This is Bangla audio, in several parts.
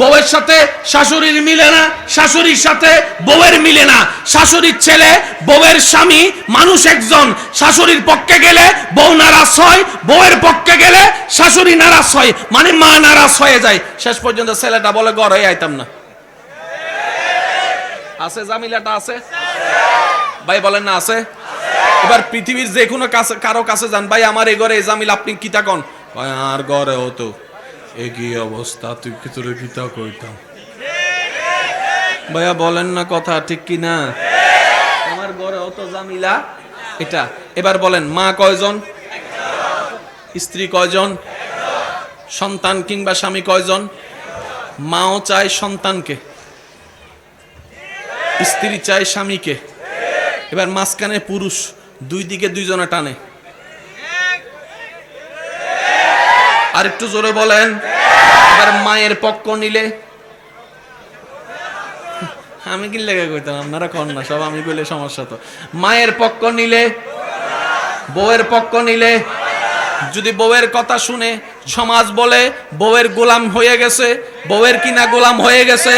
বউয়ের সাথে শাশুড়ির মিলে না, শাশুড়ির সাথে বউয়ের মিলে না। শাশুড়ির ছেলে, বউয়ের স্বামী, মানুষ একজন। শাশুড়ির পক্ষে গেলে বউ নারাজ হয়, বউয়ের পক্ষে গেলে শাশুড়ি নারাজ হয় মানে মা নারাজ হয়ে যায়। শেষ পর্যন্ত ছেলেটা বলে, ঘরে আইতাম না। আছে জামিলাটা আছে? ভাই বলেন না, আছে? এবার পৃথিবীর যে কোনো কাছে কারও কাছে যান, ভাই, আমার এই ঘরে জামিল, আপনি কিতা কন? আর ঘরে হতো এ কি অবস্থা, তুই কি তোরে কিতা কইতাম? ভাইয়া, বলেন না কথা, ঠিক কি না? আমার ঘরে অত জামিলা এটা, এবার বলেন, মা কয়জন? স্ত্রী কয়জন? সন্তান কিংবা স্বামী কয়জন? মাও চায় সন্তানকে, স্ত্রী চায় স্বামীকে। এবার মাঝখানে পুরুষ, দুই দিকে দুইজনে টানে। আর একটু জোরে বলেন। এবার মায়ের পক্ষ নিলে। আমি কি লেগে কইতাম, আপনারা কন না, সব আমি কইলে সমস্যা তো। মায়ের পক্ষ নিলে, বউয়ের পক্ষ নিলে, যদি বউয়ের কথা শুনে সমাজ বলে, বউয়ের গোলাম হয়ে গেছে, বউয়ের কিনা গোলাম হয়ে গেছে,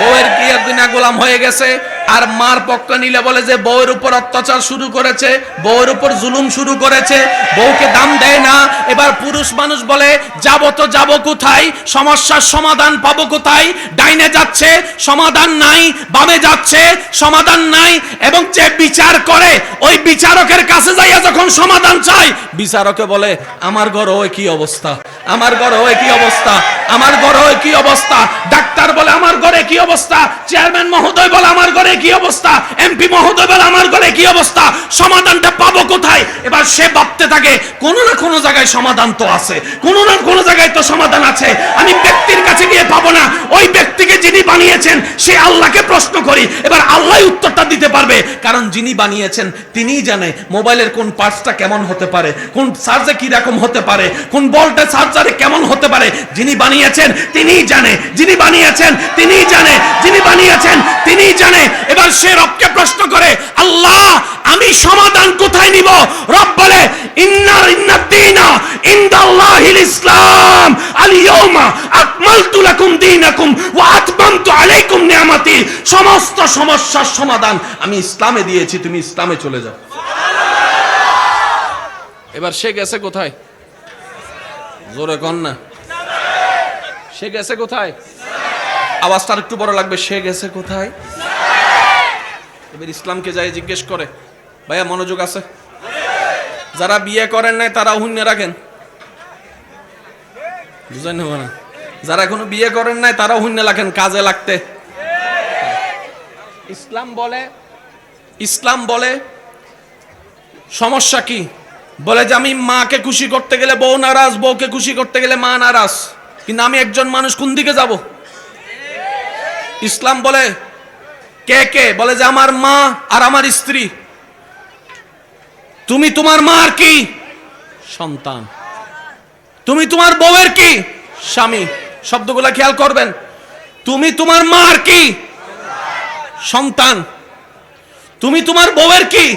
বউয়ের কিনা গোলাম হয়ে গেছে আর মার পক্ষ নিলে বলে যে, বউয়ের উপর অত্যাচার শুরু করেছে, বউয়ের উপর জুলুম শুরু করেছে, বউকে দাম দেয় না। এবার পুরুষ মানুষ বলে, যাব তো যাব কোথায়? সমস্যার সমাধান পাবো কোথায়? ডাইনে যাচ্ছে, সমাধান নাই, বামে যাচ্ছে, সমাধান নাই। এবং যে বিচার করে, ওই বিচারকের কাছে যাইয়া যখন সমাধান চাই বিচারকে বলে, আমার ঘর ওই কি অবস্থা? আমার ঘর ওই কি অবস্থা? আমার ঘর কি অবস্থা? ডাক্তার বলে আমার ঘরে কি অবস্থা? চেয়ারম্যান মহোদয় বলে আমার ঘরে কি অবস্থা? এমপি মহোদয় বলে আমার ঘরে কি অবস্থা? সমাধানটা পাবো কোথায়? এবার সে ভাবতে থাকে, কোনো না কোনো জায়গায় সমাধান তো আছে। কোনো না কোনো জায়গায় তো সমাধান আছে। আমি ব্যক্তির কাছে গিয়ে পাবো না, ওই ব্যক্তিকে যিনি বানিয়েছেন, সে আল্লাহকে প্রশ্ন করি। এবার আল্লাহ উত্তরটা দিতে পারবে। কারণ যিনি বানিয়েছেন, তিনিই জানে মোবাইলের কোন পার্টসটা কেমন হতে পারে, কোন চার্জে কি রকম হতে পারে, কোন বলটা চার্জারে কেমন হতে পারে। যিনি বানিয়েছেন তিনিই জানে। যিনি বানিয়েছেন তিনিই জানে। যিনি বানিয়েছেন তিনিই জানে। এবার সে রবকে প্রশ্ন করে আল্লাহ আমি সমাধান কোথায় নিব? রব বলে ইন্নার ইন্নাদ্দিনা ইনদাল্লাহিল ইসলাম। আল ইয়াউমা আকমালতু লাকুম দীনাকুম ওয়া আতমামতু আলাইকুম নিয়ামতি। সমস্ত সমস্যার সমাধান আমি ইসলামে দিয়েছি তুমি ইসলামে চলে যাও। এবার সে গেছে কোথায়? জোরে কন না। সে গেছে কোথায়? আওয়াজটা একটু বড় লাগবে, সে গেছে কোথায়? এবার ইসলামকে যাই জিজ্ঞেস করে, ভাইয়া, মনোযোগ আছে? যারা বিয়ে করেন নাই, তারা শূন্য রাখেন। না না যারা এখনও বিয়ে করেন নাই, তারাও শূন্য রাখেন কাজে লাগতে। ইসলাম বলে ইসলাম বলে, সমস্যা কি? বলে যে আমি মাকে খুশি করতে গেলে বউ নারাজ, বউকে খুশি করতে গেলে মা নারাজ। কিন্তু আমি একজন মানুষ কোন দিকে যাব? ইসলাম বলে, কে কে? বলে যে আমার মা আর আমার স্ত্রী। তুমি তোমার মার কি? সন্তান। তুমি তোমার বউয়ের কি? স্বামী। শব্দগুলা খেয়াল করবেন। তুমি তোমার মার কি? সন্তান। তুমি তোমার বউয়ের কি?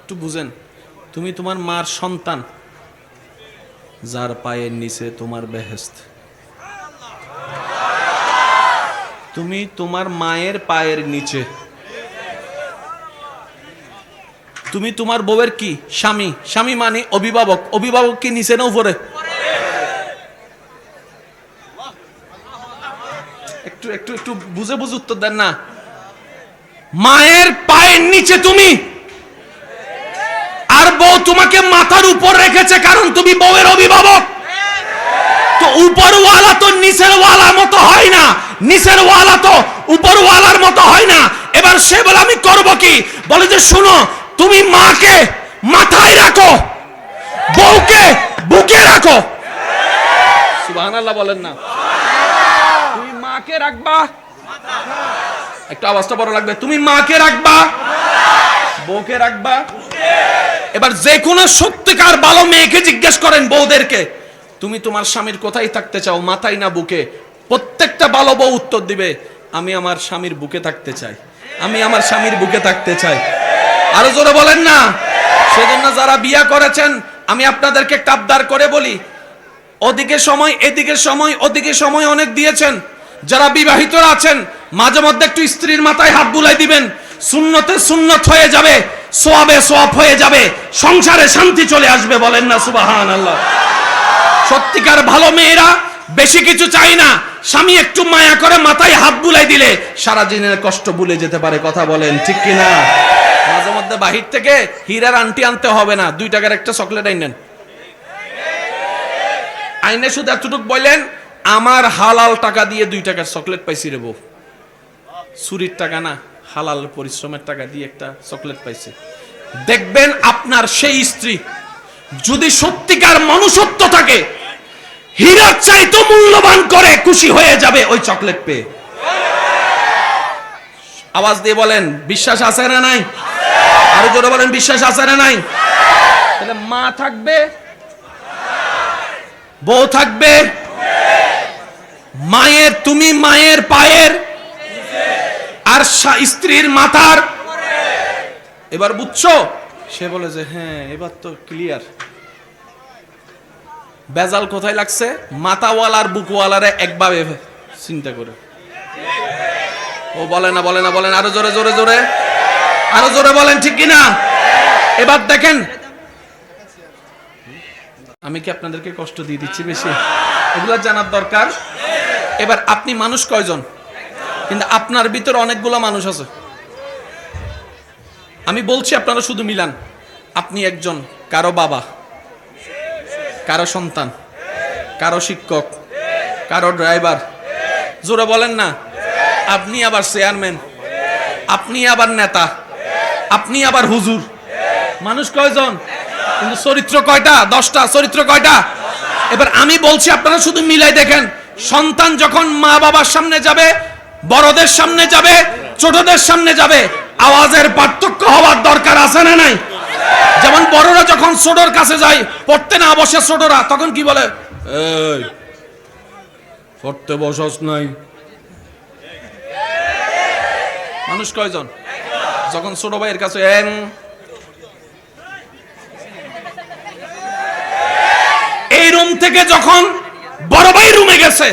একটু বুঝেন। তুমি তোমার মার সন্তান। যার পায়ের নিচে তোমার বেহেস্ত তুমি তোমার মায়ের পায়ের নিচে। তুমি তোমার বউয়ের কি? স্বামী। স্বামী মানে অভিভাবক। অভিভাবক কি নিচে না উপরে? একটু একটু একটু বুঝে বুঝে উত্তর দেন না। মায়ের পায়ের নিচে তুমি তোমাকে মাথার উপর রেখেছে কারণ তুমি বউয়ের অভিভাবক। তো উপরওয়ালা তো নিচের ওয়ালার মতো হয় না নিচের ওয়ালা তো উপরওয়ালার মতো হয় না। এবার সে বলে, আমি করব কি? বলে যে, শুনো, তুমি মাকে মাথায় রাখো, বউকে বুকে রাখো। সুবহানাল্লাহ বলেন না। তুমি মাকে রাখবা? একটু আওয়াজটা বড় লাগবে। তুমি মাকে রাখবা? বউকে রাখবা? এবার যে কোনো সত্যিকার ভালো মেয়েকে জিজ্ঞেস করেন বউদেরকে, তুমি তোমার স্বামীর কোথায় থাকতে চাও? মাথায় না বুকে প্রত্যেকটা ভালো বউ উত্তর দিবে, আমি আমার স্বামীর বুকে থাকতে চাই। আমি আমার স্বামীর বুকে থাকতে চাই। আরও জোরে বলেন না। সেজন্য যারা বিয়া করেছেন, আমি আপনাদেরকে একটা আবদার করে বলি, ওদিকে সময়, এদিকে সময়, ওদিকে সময় অনেক দিয়েছেন। যারা বিবাহিতরা আছেন, মাঝে মধ্যে একটু স্ত্রীর মাথায় হাত বুলাই দিবেন। সুন্নতে সুন্নত হয়ে যাবে। সোয়াবে সোয়াব হয়ে যাবে, সংসারে শান্তি চলে আসবে বলেন না সুবাহান আল্লাহ সত্যিকার ভালো মেয়েরা বেশি কিছু চাই না, স্বামী একটু মায়া করে মাথায় হাত বুলাই দিলে সারা দিনের কষ্ট ভুলে যেতে পারে, কথা বলেন, ঠিক কি না মাঝে মধ্যে বাহির থেকে হীরার আন্টি আনতে হবে না, দুই টাকার একটা চকলেট আইনেন। আইনে শুধু এতটুক বললেন আমার হালাল টাকা দিয়ে দুই টাকার চকলেট পাইছি রে বউ। চুরির টাকা না। হালাল পরিশ্রমের টাকা দিয়ে একটা চকলেট পাইছি। দেখবেন আপনার সেই স্ত্রী যদি সত্যিকার মনুষ্যত্ব থাকে, হীরার চাইতো মূল্যবান করে খুশি হয়ে যাবে ওই চকলেট পেয়ে। আওয়াজ দিয়ে বলেন, বিশ্বাস আছে না নাই? আরও জোরে বলেন, বিশ্বাস আছে না নাই? তাহলে মা থাকবে, বউ থাকবে, মায়ের, তুমি মায়ের পায়ের আর স্ত্রীর মাথার। এবার বুঝছ? সে বলে যে হ্যাঁ এবার তো ক্লিয়ার বেজাল কোথায় লাগছে? মাথাওয়ালার বুকওয়ালারে একভাবে চিন্তা করে। ও বলে না বলে না বলেন আরও জোরে জোরে জোরে। আরও জোরে বলেন, ঠিক কিনা? এবার দেখেন। আমি কি আপনাদেরকে কষ্ট দিয়ে দিচ্ছি বেশি? এগুলো জানার দরকার? এবার আপনি মানুষ কয়জন? কিন্তু আপনার ভিতরে অনেকগুলো মানুষ আছে। আমি বলছি আপনারা শুধু মিলান। আপনি একজন, কারও বাবা, কারও সন্তান, কারও শিক্ষক, কারও ড্রাইভার। জোরে বলেন না, আপনি আবার চেয়ারম্যান, আপনি আবার নেতা, আপনি আবার হুজুর। মানুষ কয়জন? কিন্তু চরিত্র কয়টা? দশটা। চরিত্র কয়টা? এবার আমি বলছি, আপনারা শুধু মিলাই দেখেন, সন্তান যখন মা বাবার সামনে যাবে বড়দের সামনে যাবে, ছোটদের সামনে যাবে। আওয়াজের পার্থক্য হওয়ার দরকার আছে না নাই? যেমন বড়রা যখন ছোটর কাছে যায়, পড়তে না বসে ছোটরা, তখন কি বলে? পড়তে বসস নাই। মানুষ কয়জন? যখন ছোট ভাইয়ের কাছে এন এই রুম থেকে যখন বড় ভাই রুমে গেছে,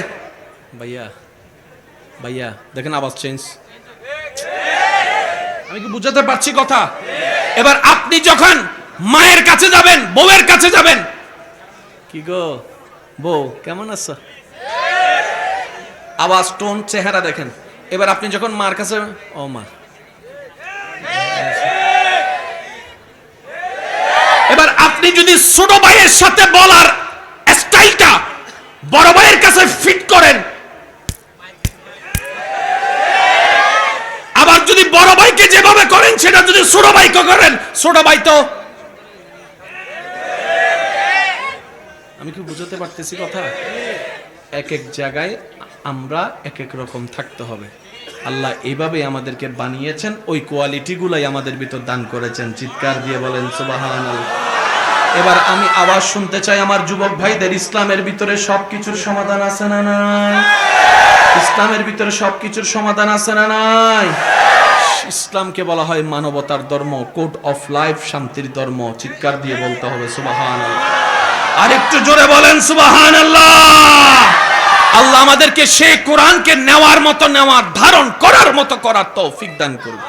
ভাইয়া। ভাইয়া দেখেন আওয়াজ চেঞ্জ আমি কি বুঝাতে পারছি কথা? এবার আপনি যখন মায়ের কাছে যাবেন, বউয়ের কাছে যাবেন, কি গো? বউ, কেমন আছো? আওয়াজ টোন চেহারা দেখেন। এবার আপনি যখন মার কাছে, ও মা। এবার আপনি যদি ছোট ভাইয়ের সাথে বলার স্টাইলটা বড় ভাইয়ের কাছে ফিট করেন আবার যদি বড় ভাইকে যেভাবে করেন, সেটা যদি ছোট ভাইকে করেন ছোট ভাই তো আমি কি বুঝাতে পারতেছি কথা? এক এক জায়গায় আমরা এক এক রকম থাকতে হবে। আল্লাহ এইভাবে আমাদেরকে বানিয়েছেন, ওই কোয়ালিটি গুলাই আমাদের ভিতর দান করেছেন। চিৎকার দিয়ে বলেন সুবাহান এবার আমি আওয়াজ শুনতে চাই আমার যুবক ভাইদের, ইসলামের ভিতরে সবকিছুর সমাধান আছে না নাই? ইসলামের ভিতরে সবকিছুর সমাধান আছে না নাই? ইসলামকে বলা হয় মানবতার ধর্ম, কোড অফ লাইফ, শান্তির ধর্ম, চিৎকার দিয়ে বলতে হবে সুবাহান আর একটু জোরে বলেন সুবাহান আল্লাহ আল্লাহ আমাদেরকে সেই কোরআনকে নেওয়ার মতো, নেওয়ার, ধারণ করার মতো করার তৌফিক দান করুন।